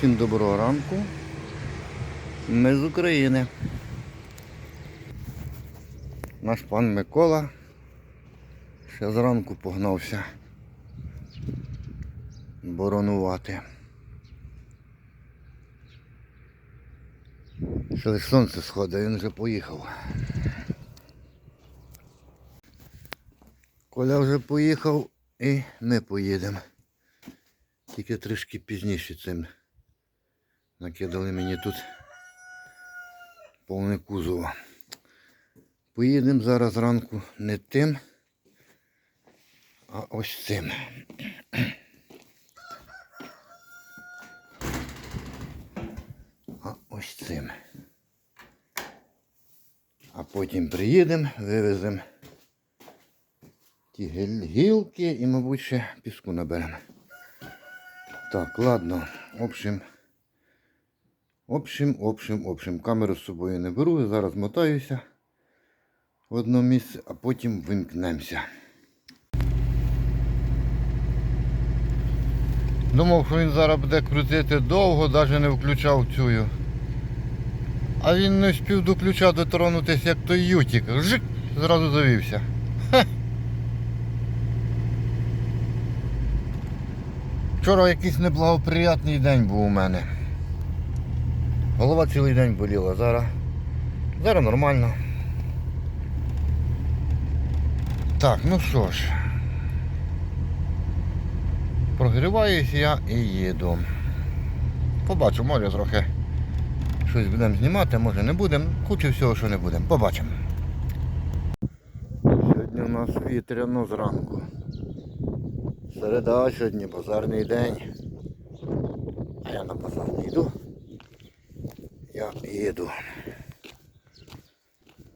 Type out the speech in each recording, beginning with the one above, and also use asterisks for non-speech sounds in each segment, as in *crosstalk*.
Всім доброго ранку. Ми з України. Наш пан Микола ще зранку погнався боронувати. Ще лиш сонце сходить, він вже поїхав. Коля вже поїхав і ми поїдемо. Тільки трішки пізніше цим накидали мені тут повне кузово. Поїдемо зараз ранку не тим, а ось цим. А ось цим. А потім приїдемо, вивеземо ті гіл- гілки і, мабуть, ще піску наберемо. Так, ладно. В общем, общем, в общем, камеру з собою не беру, зараз мотаюся в одно місце, а потім вимкнемося. Думав, що він зараз буде крутити довго, навіть не включав цю. А він не встиг до ключа дотронутися, як той ютик. Жик! Зразу завівся. Вчора якийсь неблагоприятний день був у мене. Голова цілий день боліла. Зараз. Зараз нормально. Так, ну що ж. Прогріваюсь я і їду. Побачу, може трохи щось будемо знімати, може не будемо. Хочу всього, що не будемо. Побачимо. Сьогодні у нас вітряно зранку. Середа сьогодні базарний день. А я на базар не йду. Я їду.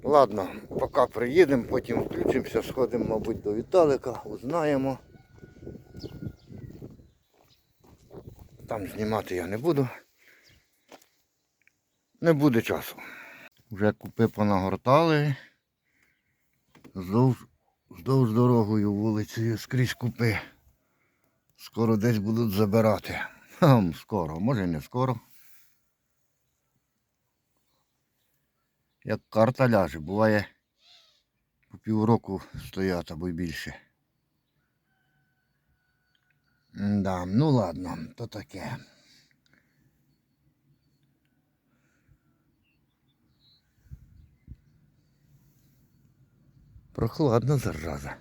Ладно, поки приїдемо, потім включимося, сходимо, мабуть, до Віталика, узнаємо. Там знімати я не буду. Не буде часу. Вже купи понагортали. Здовж, здовж дорогою вулицею скрізь купи. Скоро десь будуть забирати. Скоро, може не скоро. Як карта ляже, буває по півроку стоять або й більше. Да, ну ладно, то таке. Прохладно зараза.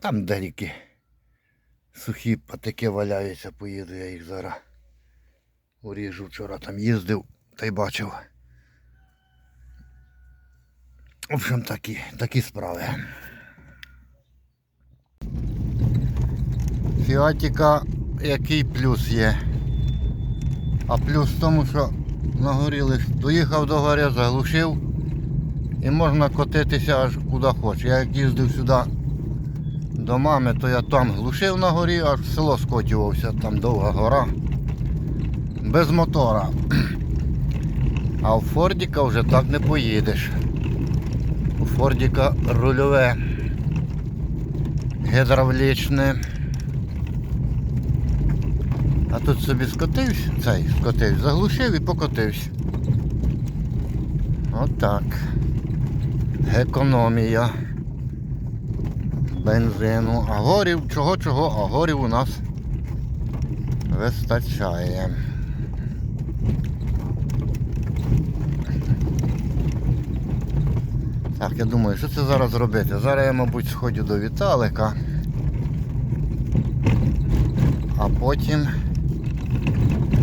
Там деякі сухі патики валяються, поїду я їх зараз. Уріжу вчора там їздив та й бачив. В общем, такі, такі справи. Фіатіка який плюс є. А плюс в тому, що на горі лиш доїхав до гори, заглушив і можна котитися аж куди хочеш. Я як їздив сюди до мами, то я там глушив на горі, аж село скотювався, там довга гора. Без мотора. А у Фордіка вже так не поїдеш. У Фордіка рульове, гідравлічне. А тут собі скотився, цей скотився, заглушив і покотився. Отак. Економія бензину. А горів, чого-чого, а горів у нас вистачає. Так, я думаю, що це зараз робити? Зараз я, мабуть, сходю до Віталика. А потім...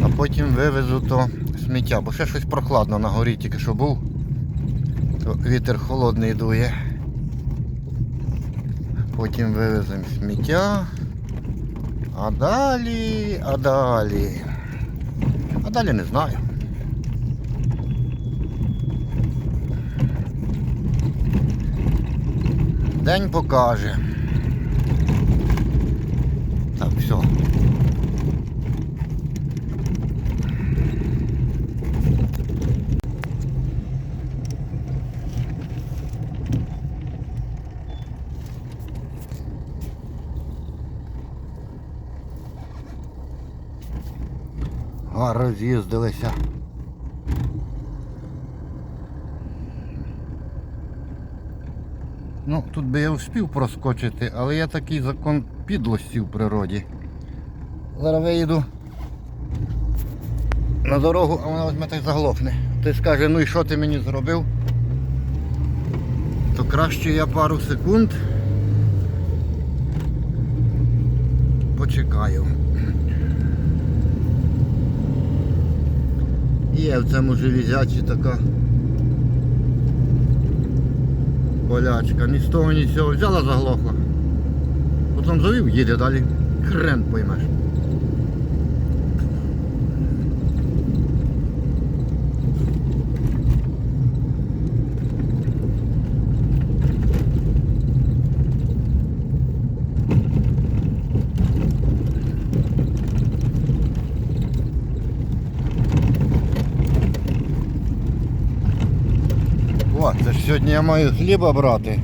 А потім вивезу то сміття, бо ще щось прохладно на горі тільки що був. То вітер холодний дує. Потім вивеземо сміття. А далі, а далі. А далі не знаю. День покаже. Так, все. А роз'їздилися. Тут би я встиг проскочити, але є такий закон підлості в природі. Зараз виїду на дорогу, а вона візьме та й заглохне. Ти скаже, ну і що ти мені зробив? То краще я пару секунд почекаю. Є в цьому железячі така болячка. Ні з того, ні з цього взяла, заглохла. Потім завів, їде далі. Хрен поймеш. О, це ж сьогодні я маю хліба брати.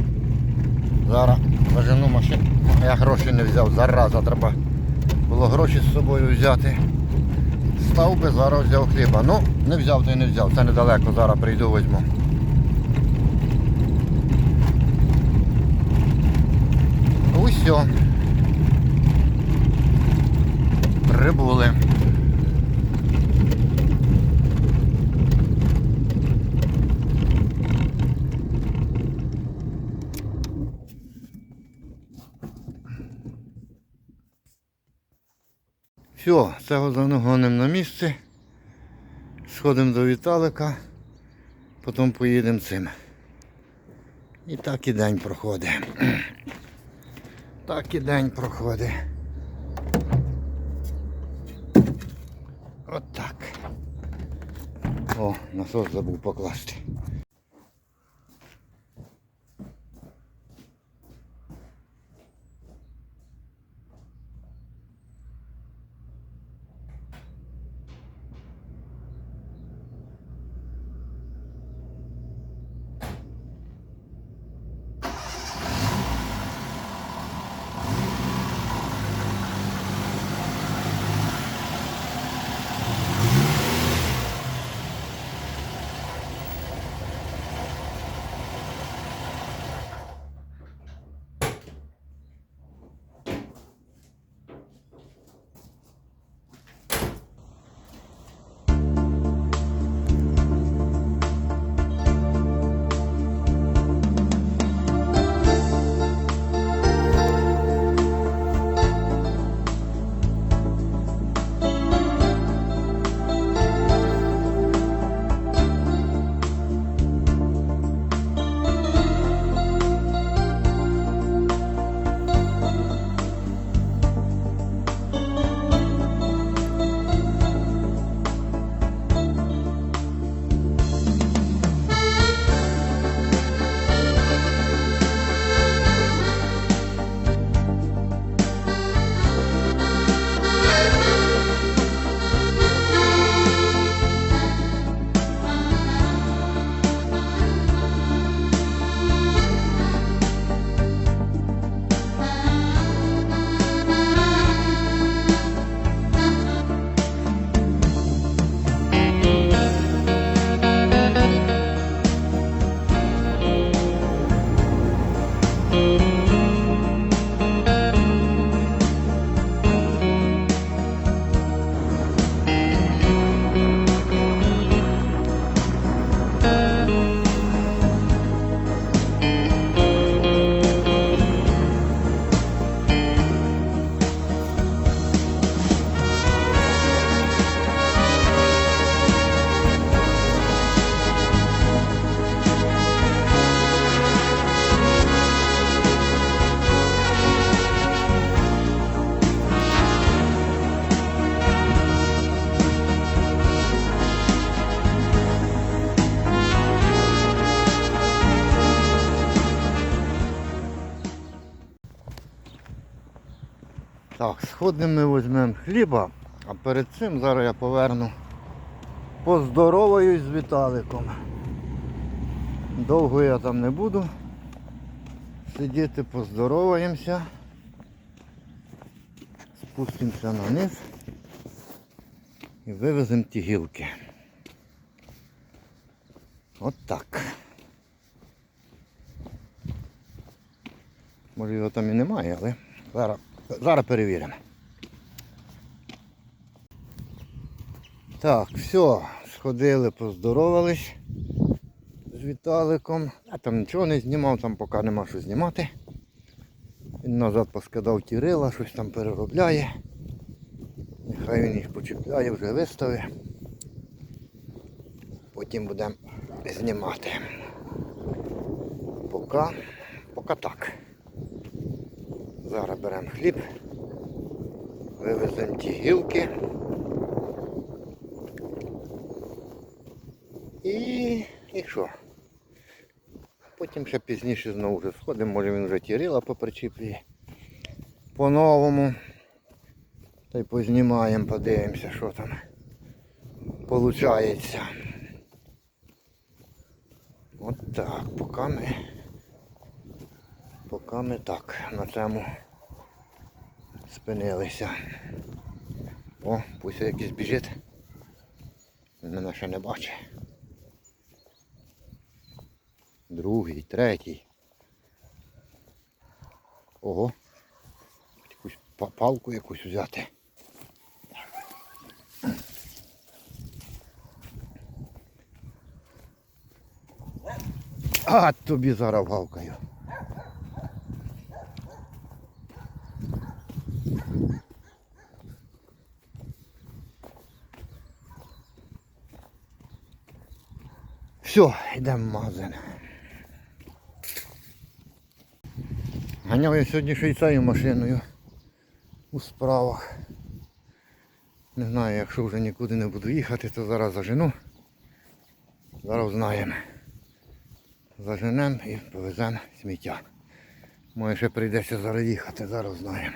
Зараз зажену машину. Я гроші не взяв, зараза треба було гроші з собою взяти. Став би, зараз взяв хліба. Ну, не взяв, то й не взяв. Це недалеко, зараз прийду візьму. Усьо. Прибули. Все, цього загонимо на місце. Сходимо до Віталика, потім поїдемо цим. І так і день проходить. *clears throat* Так і день проходить. От так. О, насос забув покласти. Сходимо ми візьмемо хліба, а перед цим зараз я поверну поздороваюсь з Віталиком. Довго я там не буду. Сидіти поздороваємося. Спустимося на низ. І вивеземо ті гілки. От так. Може його там і немає, але зараз, зараз перевіримо. Так, все, сходили, поздоровались з Віталиком. Я там нічого не знімав, там поки нема що знімати. Він назад поскидав ті рила, щось там переробляє. Нехай він їх почіпляє, вже виставив. Потім будемо знімати. Поки, поки так. Зараз беремо хліб, вивеземо ті гілки. І, що? Потім ще пізніше знову вже сходимо, може він вже ті рила попричіплює. По-новому. Та й познімаємо, подивимося, що там получається. От так, поки ми, поки ми так на цьому спинилися. О, пусть якийсь біжить. Мене ще не бачить. Другий, третій. Ого. Якусь па- палку якусь взяти. А тобі зараз гавкаю. Все, йдемо в магазин. Ганяв я сьогодні ще машиною у справах. Не знаю, якщо вже нікуди не буду їхати, то зараз зажену. Зараз знаємо. Заженемо і повеземо сміття. Може ще прийдеться зараз їхати, зараз знаємо.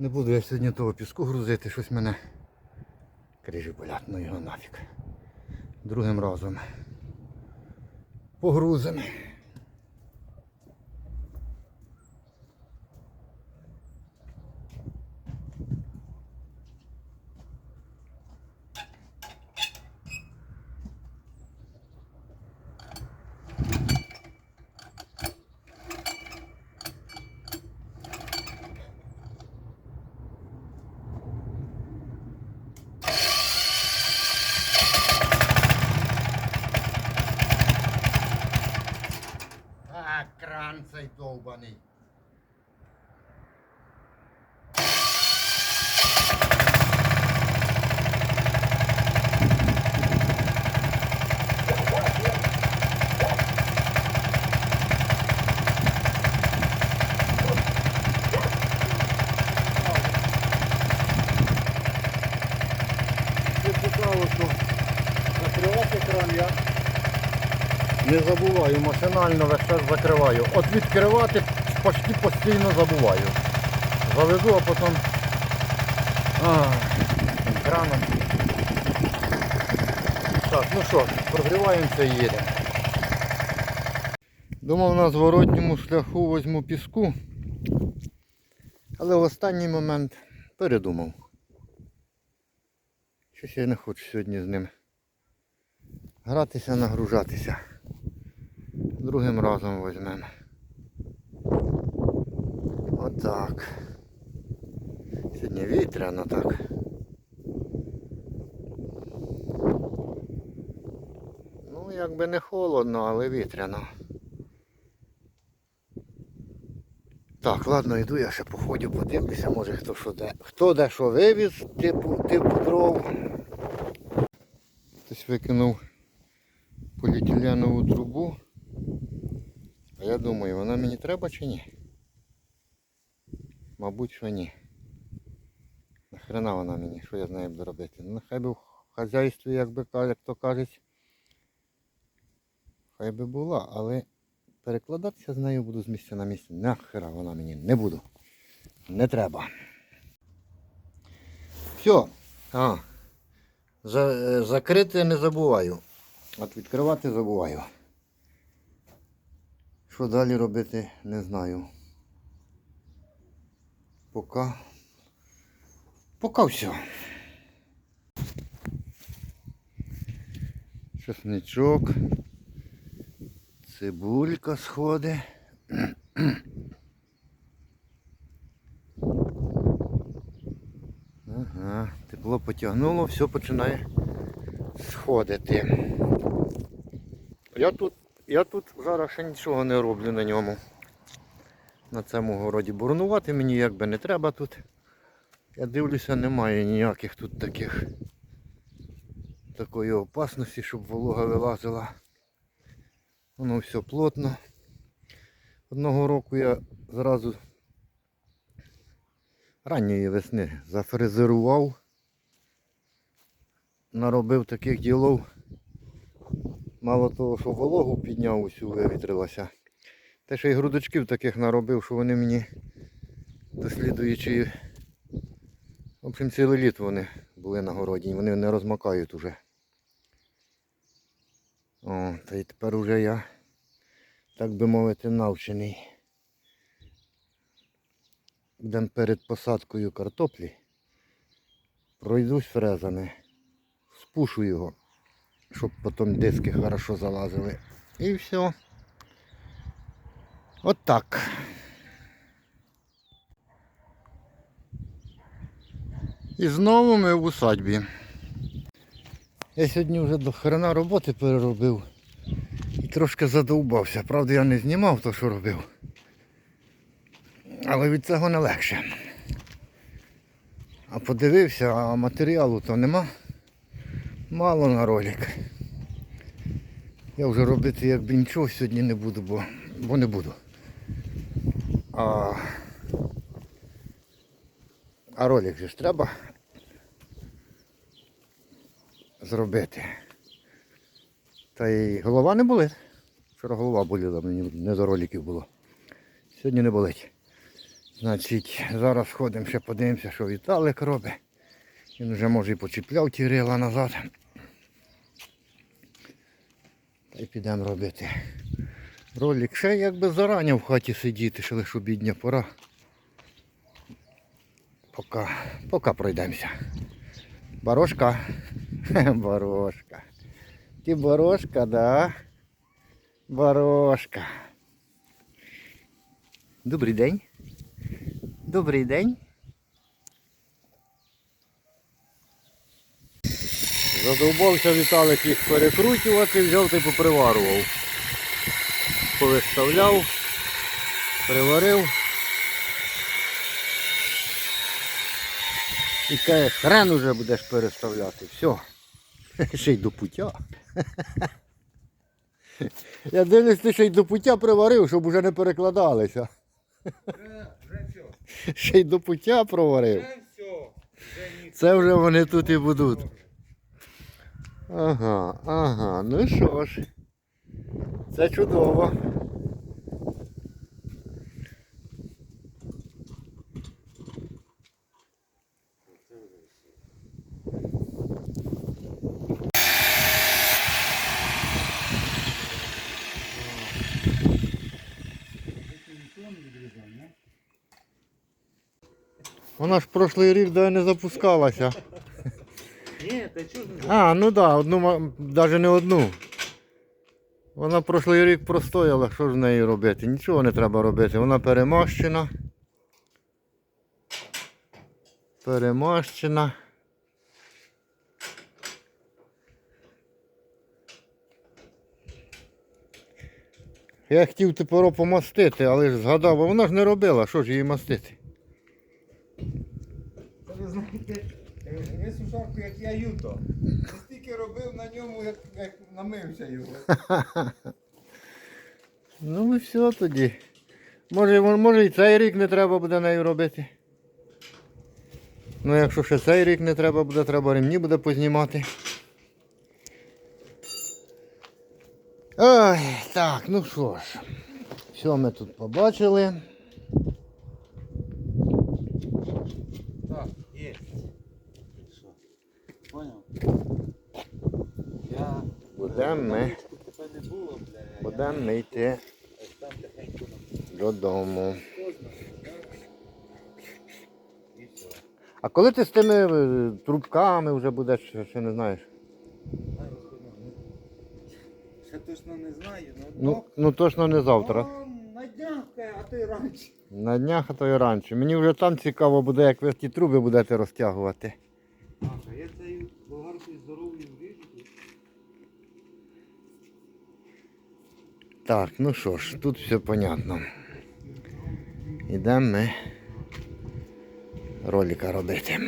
Не буду я сьогодні того піску грузити, щось мене крижі болять, ну його нафіг. Другим разом. Погрузимо. А, кран цей довбаний. Це цікаво, що накривати кран я не забуваю, машинально весь час закриваю. От відкривати почти постійно забуваю. Заведу, а потім краном. Так, ну що, прогріваємося і їдемо. Думав на зворотньому шляху візьму піску, але в останній момент передумав. Щось я не хочу сьогодні з ним гратися, нагружатися. Другим разом візьмемо. Отак. Сьогодні вітряно так. Ну, якби не холодно, але вітряно. Так, ладно, йду, я ще походю, подивлюся, може хто що де. Хто де що вивіз, типу, типу дров. Хтось викинув поліетиленову трубу. А я думаю, вона мені треба чи ні? Мабуть, що ні. Нахрена вона мені, що я з нею буду робити? Ну, нехай би в хазяйстві, як би як то кажуть, хай би була, але перекладатися з нею буду з місця на місце. Нахера вона мені не буду. Не треба. Все. А. За, е, закрити не забуваю. От відкривати забуваю. Що далі робити, не знаю. Поки. Поки все. Чесничок. Цибулька сходить. Ага, тепло потягнуло, все починає сходити. Я тут, я тут зараз ще нічого не роблю на ньому. На цьому городі бурнувати мені якби не треба тут. Я дивлюся, немає ніяких тут таких такої опасності, щоб волога вилазила. Воно все плотно. Одного року я зразу ранньої весни зафрезерував, наробив таких ділов. Мало того, що вологу підняв усю вивітрилася. Те, що й грудочків таких наробив, що вони мені дослідуючи. В общем, цілий літ вони були на городі, вони не розмакають уже. О, та й тепер уже я, так би мовити, навчений. Будемо перед посадкою картоплі. Пройдусь фрезами, спушу його, щоб потім диски хорошо залазили. І все. От так. І знову ми в усадьбі. Я сьогодні вже до хрена роботи переробив і трошки задовбався. Правда, я не знімав то, що робив. Але від цього не легше. А подивився, а матеріалу то нема. Мало на ролик. Я вже робити якби нічого сьогодні не буду, бо, бо не буду. А, а ролик же ж треба зробити. Та й голова не болить. Вчора голова боліла, мені не до роликів було. Сьогодні не болить. Значить, зараз ходимо ще подивимося, що Віталик робить. Він вже може і почіпляв ті назад. Та й підемо робити. Ролик ще якби зарані в хаті сидіти, ще лише обідня пора. Поки, поки пройдемося. Барошка. *laughs* Барошка. Ти барошка, да? Барошка. Добрий день. Добрий день. Задовбався Віталик їх перекручувати, взяв та й поприварував. Повиставляв, приварив. І каже, хрен уже будеш переставляти. Все. *laughs* Ще й до пуття. *laughs* Я дивлюсь, ти ще й до пуття приварив, щоб уже не перекладалися. *laughs* Ще й до пуття проварив. Це вже вони тут і будуть. Ага, ага, ну що ж. Це чудово. Вона ж прошлий рік до не запускалася. Ні, та чого не А, ну да, одну, навіть не одну. Вона прошлий рік простояла, що ж з нею робити? Нічого не треба робити. Вона перемащена. Перемащена. Я хотів тепер помастити, але ж згадав, а вона ж не робила, що ж її мастити? Ви знаєте, ви як я юто. Стільки робив на ньому, як, як намився його. *laughs* Ну і все тоді. Може, може і цей рік не треба буде нею робити. Ну якщо ще цей рік не треба буде, треба ремні буде познімати. Ой, так, ну що ж. Що ми тут побачили? Так, є. Що? Поняв? Я... Будемо ми, йти додому. А коли ти з тими е, трубками вже будеш, ще- не знаєш? Ще точно не знаю, ну, Ну, ну точно не завтра. На днях, а ти раніше. На днях, а то і раніше. Мені вже там цікаво буде, як ви ті труби будете розтягувати. Ага, я цією болгаркою здоровою вріжу. Так, ну що ж, тут все понятно. Ідемо ми ролика робити.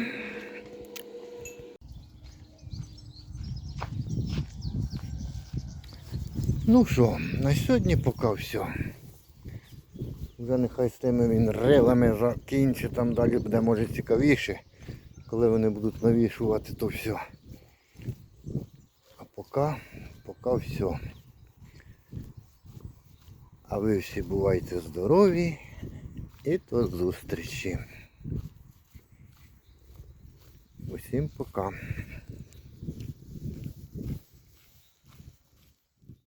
Ну що, на сьогодні поки все. Вже нехай з тими він рилами закінчить, там далі буде може цікавіше, коли вони будуть навішувати, то все. А поки, поки все. А ви всі бувайте здорові і до зустрічі. Усім пока.